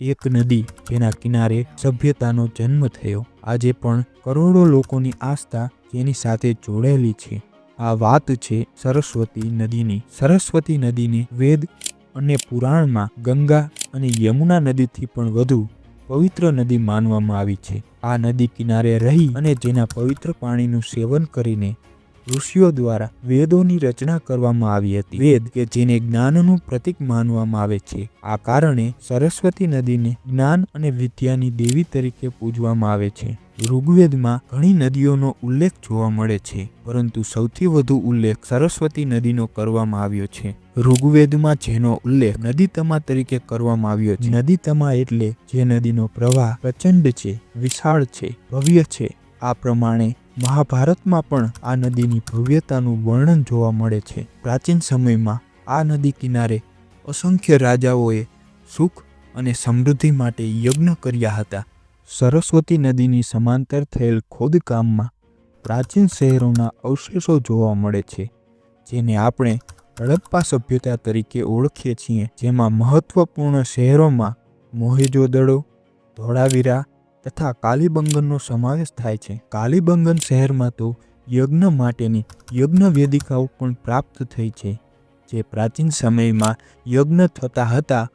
એક નદી જેના કિનારે સભ્યતાનો જન્મ થયો. આજે પણ કરોડો લોકોની આસ્થા જેની સાથે જોડાયેલી છે. આ વાત છે સરસ્વતી નદીની. સરસ્વતી નદીને વેદ અને પુરાણમાં ગંગા અને યમુના નદીથી પણ વધુ પવિત્ર નદી માનવામાં આવી છે. આ નદી કિનારે રહી અને જેના પવિત્ર પાણીનું સેવન કરીને ઋષિઓ દ્વારા વેદોની રચના કરવામાં આવી હતી. વેદ કે જેને જ્ઞાનનું પ્રતીક માનવામાં આવે છે. આ કારણે સરસ્વતી નદીને જ્ઞાન અને વિદ્યાની દેવી તરીકે પૂજવામાં આવે છે. ઋગ્વેદમાં ઘણી નદીઓનો ઉલ્લેખ જોવા મળે છે, પરંતુ સૌથી વધુ ઉલ્લેખ સરસ્વતી નદીનો કરવામાં આવ્યો છે. ઋગ્વેદમાં જેનો ઉલ્લેખ નદીતમા તરીકે કરવામાં આવ્યો છે. નદીતમા એટલે જે નદીનો પ્રવાહ પ્રચંડ છે, વિશાળ છે, ભવ્ય છે. આ પ્રમાણે મહાભારતમાં પણ આ નદીની ભવ્યતાનું વર્ણન જોવા મળે છે. પ્રાચીન સમયમાં આ નદી કિનારે અસંખ્ય રાજાઓએ સુખ અને સમૃદ્ધિ માટે યજ્ઞ કર્યા હતા. સરસ્વતી નદીની સમાંતર થયેલ ખોદકામમાં પ્રાચીન શહેરોના અવશેષો જોવા મળે છે, જેને આપણે હડપ્પા સભ્યતા તરીકે ઓળખીએ છીએ, જેમાં મહત્વપૂર્ણ શહેરોમાં મોહેજોદડો, ધોળાવીરા તથા કાલીબંગનનો સમાવેશ થાય છે. કાલીબંગન શહેરમાં તો યજ્ઞ માટેની યજ્ઞ વેદિકાઓ પણ પ્રાપ્ત થઈ છે. જે પ્રાચીન સમયમાં યજ્ઞ થતા હતા,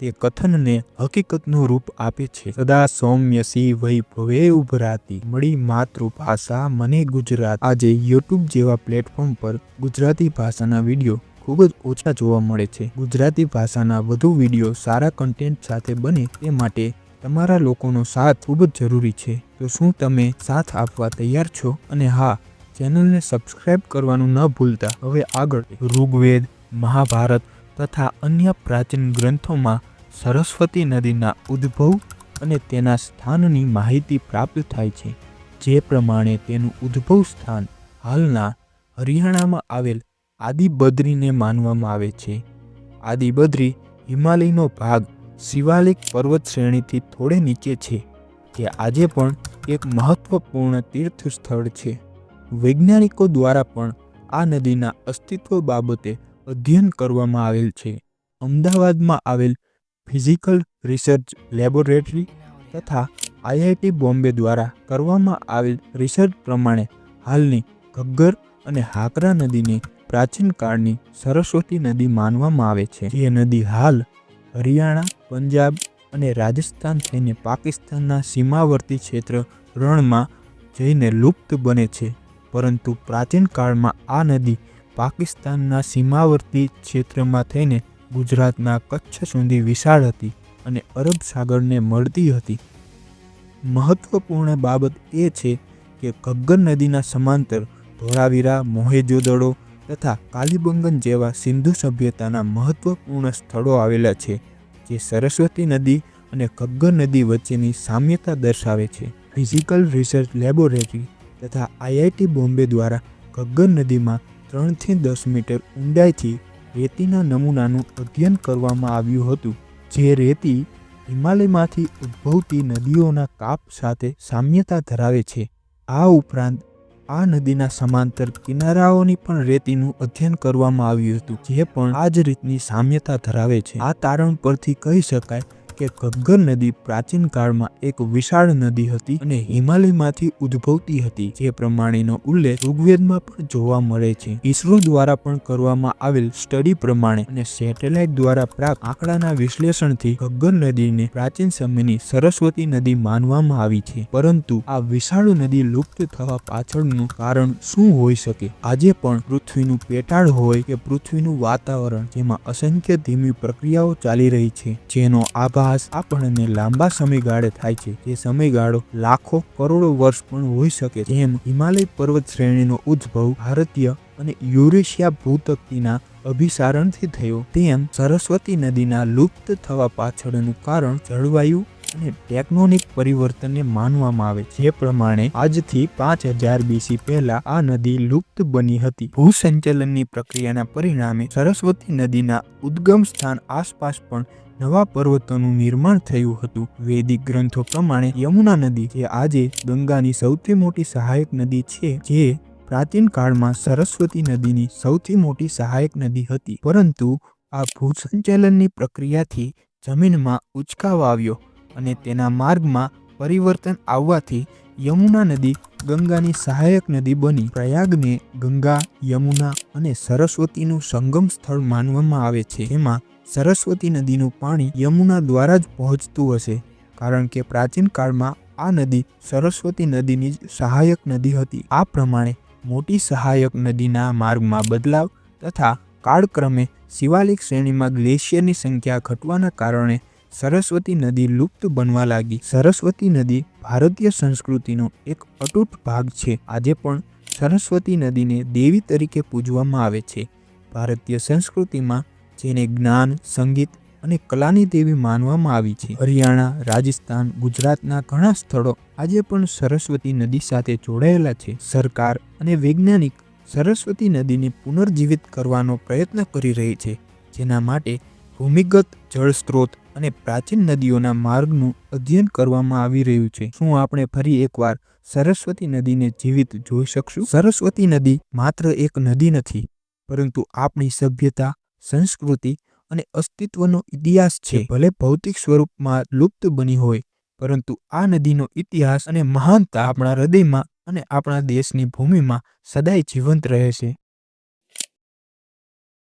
તે કથનને હકીકતનું રૂપ આપે છે. સદા સૌમ્ય સી વૈભવે ઉભરાતી મળી માતૃભાષા મને ગુજરાત. આજે યુટ્યુબ જેવા પ્લેટફોર્મ પર ગુજરાતી ભાષાના વીડિયો ખૂબ જ ઓછા જોવા મળે છે. ગુજરાતી ભાષાના વધુ વીડિયો સારા કન્ટેન્ટ સાથે બને તે માટે તમારા લોકોનો સાથ ખૂબ જ જરૂરી છે. તો શું તમે સાથ આપવા તૈયાર છો? અને હા, ચેનલને સબસ્ક્રાઇબ કરવાનું ન ભૂલતા. હવે આગળ ઋગ્વેદ, મહાભારત તથા અન્ય પ્રાચીન ગ્રંથોમાં સરસ્વતી નદીના ઉદ્ભવ અને તેના સ્થાનની માહિતી પ્રાપ્ત થાય છે. જે પ્રમાણે તેનું ઉદ્ભવ સ્થાન હાલના હરિયાણામાં આવેલ આદિબદ્રીને માનવામાં આવે છે. આદિબદ્રી હિમાલયનો ભાગ શિવાલિક પર્વત શ્રેણીથી થોડે નીચે છે, જે આજે પણ એક મહત્વપૂર્ણ તીર્થ સ્થળ છે. વૈજ્ઞાનિકો દ્વારા પણ આ નદીના અસ્તિત્વ બાબતે અધ્યયન કરવામાં આવેલ છે. અમદાવાદમાં આવેલ ફિઝિકલ રિસર્ચ લેબોરેટરી તથા આઈઆઈટી બોમ્બે દ્વારા કરવામાં આવેલ રિસર્ચ પ્રમાણે હાલની ઘગ્ગર અને હાકરા નદીને પ્રાચીન કાળની સરસ્વતી નદી માનવામાં આવે છે. જે નદી હાલ હરિયાણા પંજાબ અને રાજસ્થાન થઈને પાકિસ્તાનના સીમાવર્તી ક્ષેત્ર રણમાં જઈને લુપ્ત બને છે. પરંતુ પ્રાચીન કાળમાં આ નદી પાકિસ્તાનના સીમાવર્તી ક્ષેત્રમાં થઈને ગુજરાતના કચ્છ સુધી વિશાળ હતી અને અરબ સાગરને મળતી હતી. મહત્વપૂર્ણ બાબત એ છે કે ઘગ્ગર નદીના સમાંતર ધોળાવીરા, મોહેજોદડો તથા કાલીબંગન જેવા સિંધુ સભ્યતાના મહત્વપૂર્ણ સ્થળો આવેલા છે. જે સરસ્વતી નદી અને ઘગ્ગર નદી વચ્ચેની સામ્યતા દર્શાવે છે. ફિઝિકલ રિસર્ચ લેબોરેટરી તથા આઈઆઈટી બોમ્બે દ્વારા ઘગ્ગર નદીમાં ત્રણથી દસ મીટર ઊંડાઈથી રેતીના નમૂનાનું અધ્યયન કરવામાં આવ્યું હતું, જે રેતી હિમાલયમાંથી ઉદ્ભવતી નદીઓના કાપ સાથે સામ્યતા ધરાવે છે. આ ઉપરાંત આ નદીના સમાંતર કિનારાઓની પણ રેતીનું અધ્યયન કરવામાં આવ્યું હતું, જે પણ આ જ રીતની સામ્યતા ધરાવે છે. આ તારણ પરથી કહી શકાય કે ઘગ્ગર નદી પ્રાચીન કાળમાં એક વિશાળ નદી હતી અને હિમાલયમાંથી ઉદ્ભવતી હતી. જે પ્રમાણેનો ઉલ્લેખ ઋગ્વેદમાં પણ જોવા મળે છે. ઈસરો દ્વારા પણ કરવામાં આવેલ સ્ટડી પ્રમાણે અને સેટેલાઇટ દ્વારા પ્રાપ્ત આંકડાના વિશ્લેષણથી ઘગ્ગર નદીને પ્રાચીન સમયની સરસ્વતી નદી માનવામાં આવી છે. પરંતુ આ વિશાળ નદી લુપ્ત થવા પાછળનું કારણ શું હોઈ શકે? આજે પણ પૃથ્વીનું પેટાળ હોય કે પૃથ્વીનું વાતાવરણ, જેમાં અસંખ્ય ધીમી પ્રક્રિયાઓ ચાલી રહી છે, જેનો આભાર આભાસ આપણને લાંબા સમયગાળે થાય છે. જે સમયગાળો લાખો કરોડો વર્ષ પણ હોઈ શકે જેમ હિમાલય પર્વત શ્રેણીનો ઉદ્ભવ ભારતીય અને યુરેશિયા ભૂતકતીના અભિસારણથી થયો, તેમ સરસ્વતી નદીના લુપ્ત થવા પાછળનું કારણ જળવાયુ અને ટેકનોનિક પરિવર્તનને માનવામાં આવે જે પ્રમાણે આજથી પાંચ હજાર બીસી પહેલા આ નદી લુપ્ત બની હતી. ભૂસંચલનની પ્રક્રિયાના પરિણામે સરસ્વતી નદીના ઉદ્ગમ સ્થાન આસપાસ પણ નવા પર્વતોનું નિર્માણ થયું હતું. વૈદિક ગ્રંથો પ્રમાણે યમુના નદી, જે આજે ગંગાની સૌથી મોટી સહાયક નદી છે, જે પ્રાચીન કાળમાં સરસ્વતી નદીની સૌથી મોટી સહાયક નદી હતી. પરંતુ આ ભૂસંચલનની પ્રક્રિયાથી જમીનમાં ઉચકાવ આવ્યો. અને તેના માર્ગમાં પરિવર્તન આવવાથી યમુના નદી ગંગાની સહાયક નદી બની. પ્રયાગને ગંગા, યમુના અને સરસ્વતીનું સંગમ સ્થળ માનવામાં આવે છે. એમાં સરસ્વતી નદીનું પાણી યમુના દ્વારા જ પહોંચતું હશે, કારણ કે પ્રાચીન કાળમાં આ નદી સરસ્વતી નદીની જ સહાયક નદી હતી. આ પ્રમાણે મોટી સહાયક નદીના માર્ગમાં બદલાવ તથા કાળક્રમે શિવાલિક શ્રેણીમાં ગ્લેશિયરની સંખ્યા ઘટવાના કારણે સરસ્વતી નદી લુપ્ત બનવા લાગી. સરસ્વતી નદી ભારતીય સંસ્કૃતિનો એક અતૂટ ભાગ છે. આજે પણ સરસ્વતી નદીને દેવી તરીકે પૂજવામાં આવે છે. ભારતીય સંસ્કૃતિમાં જેને જ્ઞાન, સંગીત અને કલાની દેવી માનવામાં આવી છે. હરિયાણા, રાજસ્થાન, ગુજરાતના ઘણા સ્થળો આજે પણ સરસ્વતી નદી સાથે જોડાયેલા છે. સરકાર અને વૈજ્ઞાનિક સરસ્વતી નદીને પુનર્જીવિત કરવાનો પ્રયત્ન કરી રહી છે, જેના માટે ભૂમિગત જળ સ્ત્રોત અને પ્રાચીન નદીઓના માર્ગનું અધ્યયન કરવામાં આવી રહ્યું છે. શું આપણે ફરી એકવાર સરસ્વતી નદીને જીવિત જોઈ શકશું? સરસ્વતી નદી માત્ર એક નદી નથી, પરંતુ આપણી સભ્યતા, સંસ્કૃતિ અને અસ્તિત્વનો ઇતિહાસ છે. ભલે ભૌતિક સ્વરૂપમાં લુપ્ત બની હોય, પરંતુ આ નદીનો ઇતિહાસ અને મહાનતા આપણા હૃદયમાં અને આપણા દેશની ભૂમિમાં સદાય જીવંત રહે છે